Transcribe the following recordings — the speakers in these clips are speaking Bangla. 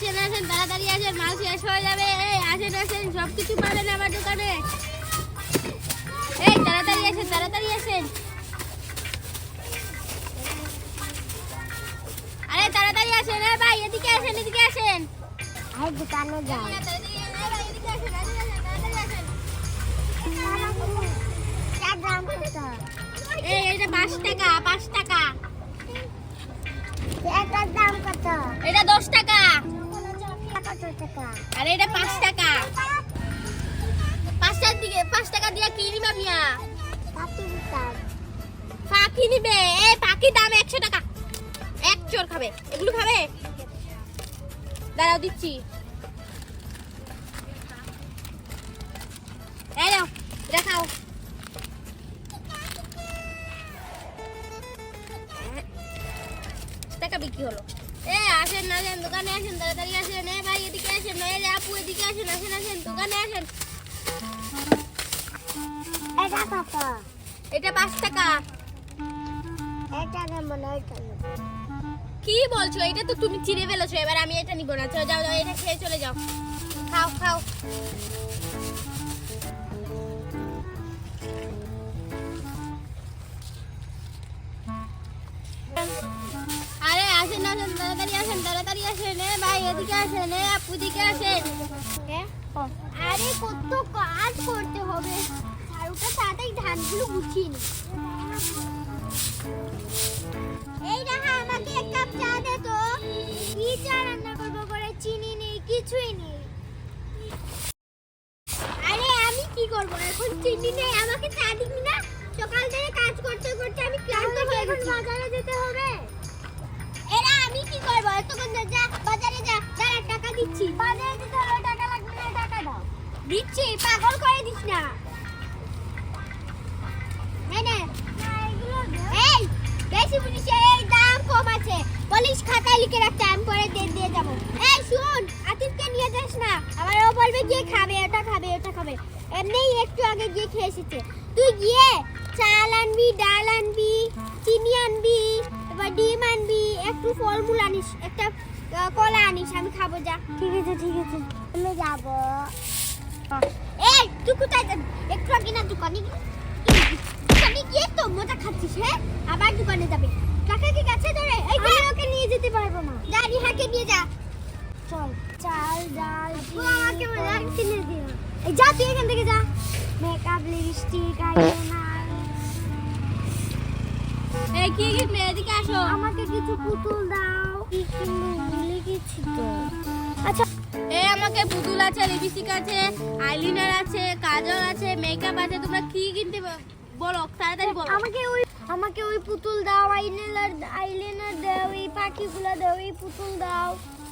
আসেন আসেন তাড়াতাড়ি আসেন মাল শেষ হয়ে যাবে। এই আসেন আসেন সব কিছু পাবেন আমার দোকানে। এই তাড়াতাড়ি আসেন তাড়াতাড়ি আসেন। আরে তাড়াতাড়ি আসেন এ ভাই এদিকে আসেন এদিকে আসেন। আর দোকানে এই এটা পাঁচ টাকা পাঁচ টাকা। দাম কত? এটা দশ টাকা। আর এটা পাঁচ টাকা। পাঁচটার দিকে পাঁচ টাকা দিয়ে কি নিবা মিয়া? পাখি নিবে? এই পাখি দাম একশো টাকা। এক চোর খাবে। এগুলো খাবে? দাঁড়াও দিচ্ছি। এই নাও টাকা বিক্রি হলো। এ আসেন না আসেন দোকানে আসেন তাড়াতাড়ি আসেন। এ ভাই এদিকে আসেন আপু এদিকে আসেন আসেন আসেন দোকানে আসেন। এটা কত? এটা পাঁচ টাকা। এটা। কি বলছো? এটা তো তুমি চিনে ফেলেছো। এবার আমি এটা নিব না। যাও যাও এটা খেয়ে চলে যাও। খাও খাও। এদিকে আসেন এ আপু দিকে আসেন। আরে কত কাজ করতে হবে। ঝাড়ুটা তাড়াতাড়ি ধানগুলো গুছিয়ে নি। এই রাহা আমাকে এক কাপ চা দে তো। কি চা রান্না করব করে চিনি নেই কিছুই নেই। আরে আমি কি করব? এখন চিনি নেই আমাকে চা দিবি না? সকাল থেকে কাজ করতে করতে আমি ক্লান্ত খাবে একটু আগে গিয়ে খেয়ে এসেছে। তুই গিয়ে চাল আনবি ডাল আনবি চিনি আনবি এবার ডিম আনবি একটু ফলমূল আনিস একটা কলা আনিস আমি খাব যা। ঠিক আছে ঠিক আছে। আমি যাব। এই তুই কোথায় যাবি? একটু আগে না দোকানে দোকানে গিয়ে তো মজা খাচ্ছিস হ্যাঁ? আবার দোকানে যাবে। কাকা কি কাছে ধরে এই ওকে নিয়ে যেতে পারব না। যা রিহাকে নিয়ে যা। চল চাল ডাল আমাকে মজা কিনে দিও। এই যা তুই এখান থেকে যা। মেকআপ লিপস্টিক আইলাইনার এই কি কিনবে এদিকে আসো। আমাকে কিছু পুতুল দাও। কি কিনবো ভুলে গেছি তো। আচ্ছা। এই আমাকে পুতুল আছে লিপস্টিক আছে আইলাইনার আছে কাজল আছে মেকআপ আছে তোমরা কি কিনতে বলো তাড়াতাড়ি বলো। আমাকে ওই আমাকে ওই পুতুল দাও আইলাইনার আইলাইনার দাও এই পাখিগুলো দাও এই পুতুল দাও।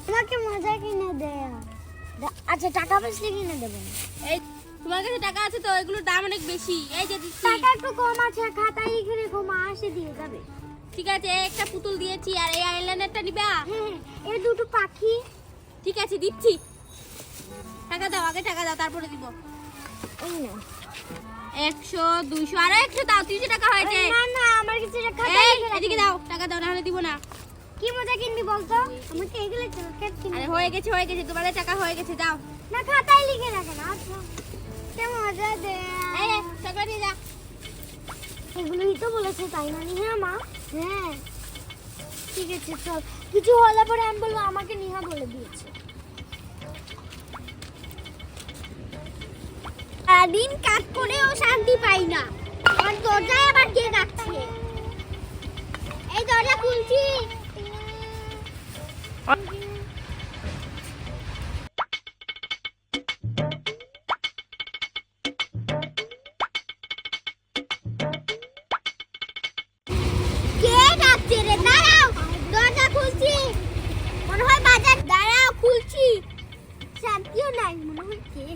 আমাকে মজা কিনে দেয়া। আচ্ছা টাকা পয়সা কিনে দেবো এই তোমার কাছে টাকা আছে তো এগুলোর দাম অনেক বেশি। এই যে দিচ্ছি। টাকা একটু কম আছে খাতায় লিখে রেখো মা আসে দিয়ে যাবে। ঠিক আছে একটা পুতুল দিয়েছি আর এই আইলাইনারটা নিবা? হ্যাঁ এই দুটো পাখি। ঠিক আছে দিচ্ছি। টাকা দাও আগে টাকা দাও তারপরে দিব। এই না একশো দুইশো আর একশো দাও তিনশো টাকা হয়েছে। না না আমার কিছু রাখো। এদিকে দাও টাকা দাও না নাহলে দিব না। কি মজা কিনবি বলতো? আমাকে এগুলো চলকে আরে হয়ে গেছে হয়ে গেছে তোমাদের টাকা হয়ে গেছে যাও। না খাতায় লিখে রাখে না আচ্ছা। কে মজা দে। এই নিয়ে যা। এগুলোই তো বলেছে তাই না হ্যাঁ মা? হ্যাঁ। ঠিক আছে চল। কিছু হলে পরে আমি বলব আমাকে নিহা বলে দিয়েছে। দিন কাজ করেও শান্তি পাই না। আর দরজায় আবার কে ডাকছে। এই দরজা খুলছি।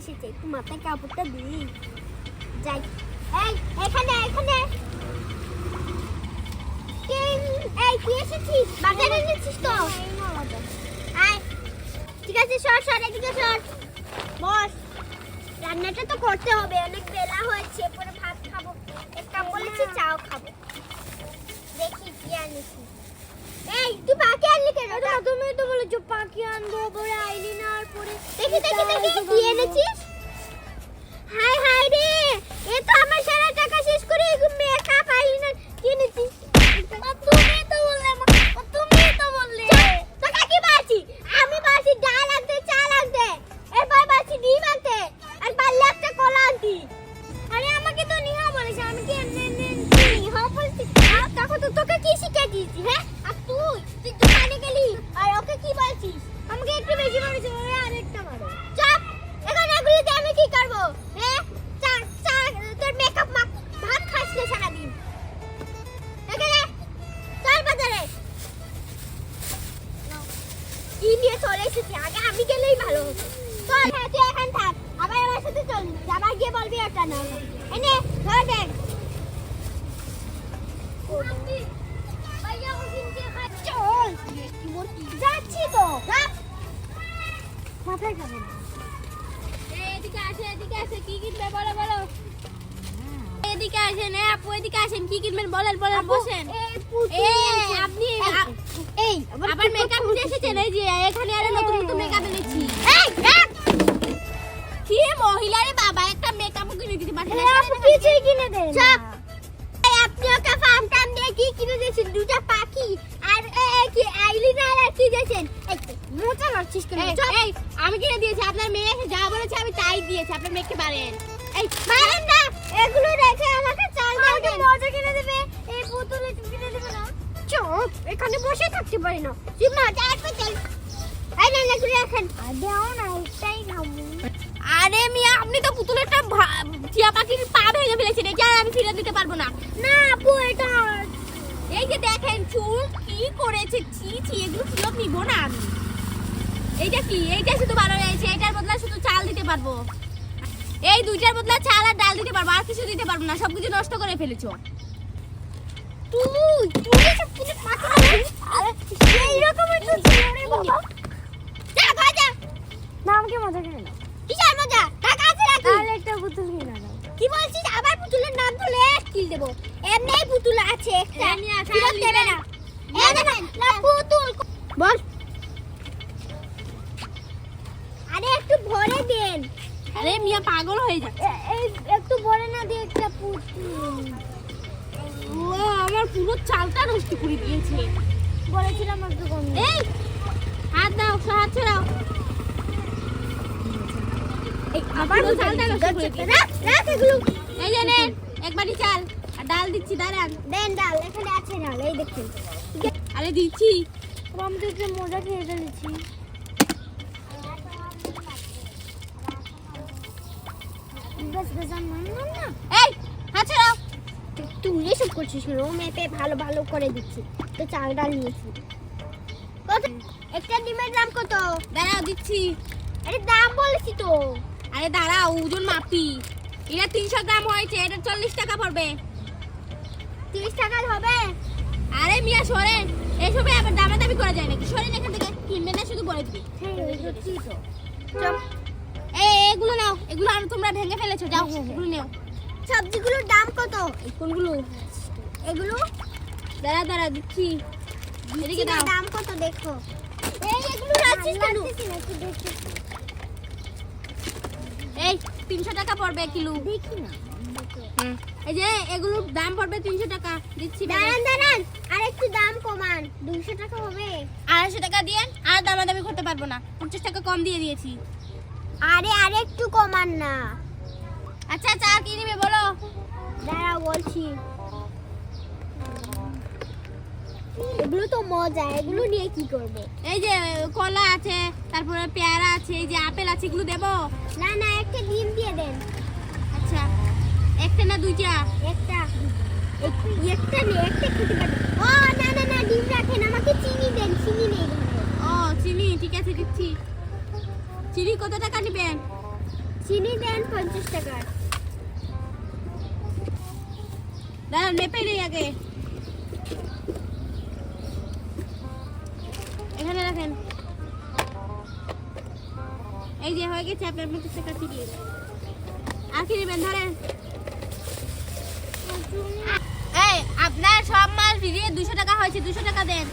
এসেছে, একটু মাথায় কাপড়টা দিই। যাই। এই, এখানে এখানে। ঠিক আছে, সর সর সর। বস। রান্নাটা তো করতে হবে, অনেক বেলা হয়েছে পরে ভাত খাব। বলেছি, চাও খাব। দেখি কি আনিস। এই তুই পাখি আনলি কেন? তুমি তো বলেছ পাখি আনব পরে আর পরে দেখি দেখি দেখি কি এনেছিস? যাচ্ছি তো। মাথায় খাবে এদিকে আসে এদিকে আসে কি কিনবে বলো বলো। এদিকে আসেন আপু এদিকে আসেন কি কিনবেন বলেন বলেন বসেন। আপনি এই আবার মেকআপ এসেছেন এই যে এখানে আরে নতুন নতুন কিছুই কিনে দেন এই আপনি ওকে ফার্ম টাম দিয়ে কি কিনে দিয়েছেন? দুটা পাখি আর কি আইলিনার আর কি দিয়েছেন? মোটা লাগছিস কেন? এই, আমি কিনে দিয়েছি আপনার মেয়ে যা বলেছে আমি তাই দিয়েছি আপনার মেয়েকে পারেন এই মারেন না এগুলো রেখে আমাকে চাল দাও দেন মজা কিনে দেবে এই বোতলে কিনে দেবে না। চুপ এখানে বসে থাকতে পারি না। চুপ না চার চল। এই না না তুই এখন দাও না একটাই খাব আরে মিয়া, আপনি তো পুতুলেরটা ভা- টিয়া পাখির পা ভেঙে ফেলেছেন, এটা আর আমি ফিরে দিতে পারব না। না, আপু, এটা এই যে দেখেন, চুল কি করেছে, ছি ছি, এগুলো ফেরত নিব না আমি? এইটা কি? এইটা শুধু ভালো হয়েছে এটার বদলা শুধু চাল দিতে পারব। এই দুইটার বদলা চাল আর ডাল দিতে পারব, আর কিছু দিতে পারব না, সবকিছু নষ্ট করে ফেলেছো। তুই তুই সব কিনে? পাখি এই ছিল রে বাবা। যা যা। না, আমাকে মজা কিনে দাও কিসের মজা টাকা আছে নাকি তাহলে একটা পুতুল কিনে দাও। কি বলছিস? আবার পুতুলের নাম তুলে কিল দেবো। এমনিই পুতুল আছে একটা। নিয়ে আসো, ফেরত দেবে না। না পুতুল বল। আরে একটু ভরে দেন। আরে মিয়া পাগল হয়ে যা এই একটু ভরে না দিয়ে একটা পুতুল। ও আমার পুরো চালটা নষ্ট করে দিয়েছে। বলেছিলাম একটু কম। এই হাত দাও হাত ছড়াও আবার। রাখ এগুলো। এই যে নেন একবারই চাল। আর ডাল দিচ্ছি দাঁড়ান। দেন ডাল এখানে আছে ডাল এই দেখুন। আরে দিচ্ছি। আমি তো একটু মজা খেয়ে ফেলেছি। বেশ বেশ আর নাম নাম না? এই হাত ছড়াও। তুই এসব করছিস কেন? মেপে ভালো ভালো করে দিচ্ছি। তো চাল ডাল নিয়েছি। কত? একটা ডিমের দাম কত? দাঁড়াও দিচ্ছি। আরে দাম বলেছি তো। আরে দাঁড়াও ওজন মাপি। এটা তিনশো গ্রাম হয়েছে এটা চল্লিশ টাকা পড়বে। তিরিশ টাকার হবে? আরে মিয়া সরে এসবে আবার দামা দামি করা যায় নাকি? সরেন এখান থেকে কিনবে না শুধু বলে দিবি। হ্যাঁ এই এগুলো নাও এগুলো আর তোমরা ভেঙে ফেলেছো যাও। এগুলো নাও। সবজিগুলোর দাম কত? কোনগুলো? এগুলো? দাঁড়া দাঁড়া দিচ্ছি এদিকে দাম কত? দেখো। এই এগুলো রাখছিস কেন? এই তিনশো টাকা পড়বে কিলো। দেখি না এই যে এগুলোর দাম পড়বে তিনশো টাকা দিচ্ছি। দাঁড়ান দাঁড়ান আর একটু দাম কমান দুইশো টাকা হবে। আড়াইশো টাকা দিয়ে আর দামাদামি করতে পারব না পঞ্চাশ টাকা কম দিয়ে দিয়েছি। আরে আর একটু কমান না। আচ্ছা আচ্ছা আর কি নেবে বলো? দাঁড়া বলছি। এগুলো তো মজা এগুলো নিয়ে কি করবে? এই যে কলা আছে তারপরে পেয়ারা আছে এই যে আপেল আছে এগুলো দেবো? না না একটা ডিম দিয়ে দেন। আচ্ছা একটা না দুইটা? একটা। একটু নেই একটা খেতে পারি। ও না না না ডিম রাখেন আমাকে চিনি দেন চিনি নেই ও চিনি ঠিক আছে দিচ্ছি। চিনি কত টাকা নেবেন? চিনি দেন পঞ্চাশ টাকার দাঁড়ান মেপে নেই আগে। এখানে রাখেন। এই যে হয়ে গেছে আপনার পঞ্চাশ টাকা চিনি আর কি নেবেন ধরেন। এই আপনার সব মাল ফিরিয়ে দুশো টাকা হয়েছে দুশো টাকা দেন।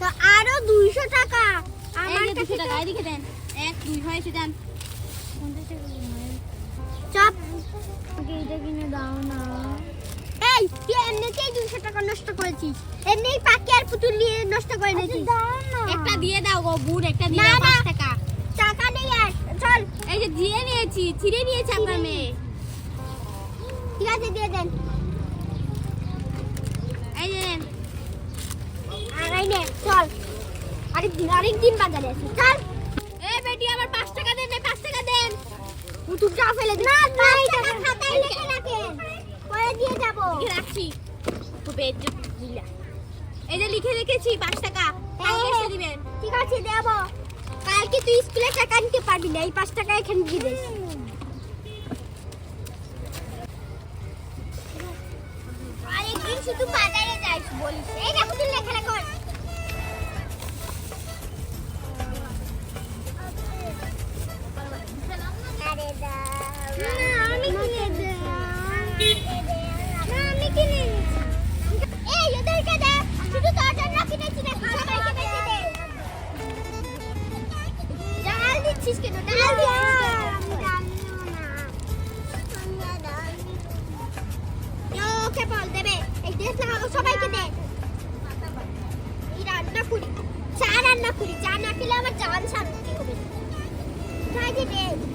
তো আরও দুইশো টাকা। আমার দুশো টাকা এদিকে দেন। এক দুই হয়েছে দেন চপ। এটা কিনে দাও না। এই তুই এমনিতেই দুশো টাকা নষ্ট করেছিস। এমনিই পাখি আর পুতুল নিয়ে নষ্ট করে দিয়েছিস একটা দিয়ে দাও গো বুট একটা দিয়ে দাও পাঁচ টাকা। টাকা নেই আর চল। এই যে দিয়ে নিয়েছি ছিঁড়ে নিয়েছে আপনার মেয়ে। ঠিক আছে দিয়ে দেন। এই যে দেন আর এই নে চল। আরেকদিন আরেকদিন বাজারে আছে চল। এই বেটি আমার পাঁচ টাকা দেন এই পাঁচ টাকা দেন। পুতুলটা ফেলে দে। না না টাকা খাতায় লিখে রাখেন পরে দিয়ে যাব। রাখছি। এই যে লিখে রেখেছি পাঁচ টাকা। কালকে হ্যাঁ। এসে দিবেন। ঠিক আছে দেব। কালকে তুই স্কুলে টাকা নিতে পারবি না এই পাঁচ টাকা এখানে দিয়ে দিস। ওকে বল দেবে। এই ড্রেস না সবাইকে দে। এই রান্না করি। চা রান্না করি। চা না খেলে আমার জান শান্তি হবে। সবাইকে দে। শান্তা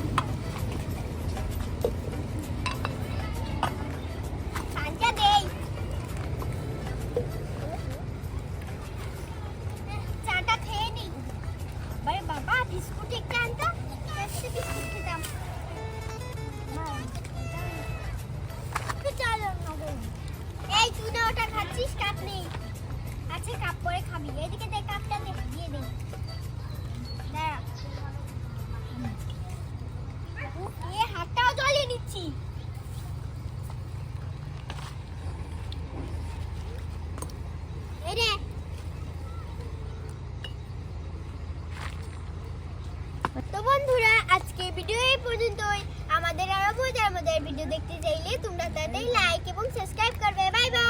দেখতে চাইলে তোমরা তাদের লাইক এবং সাবস্ক্রাইব করবে বাই বাই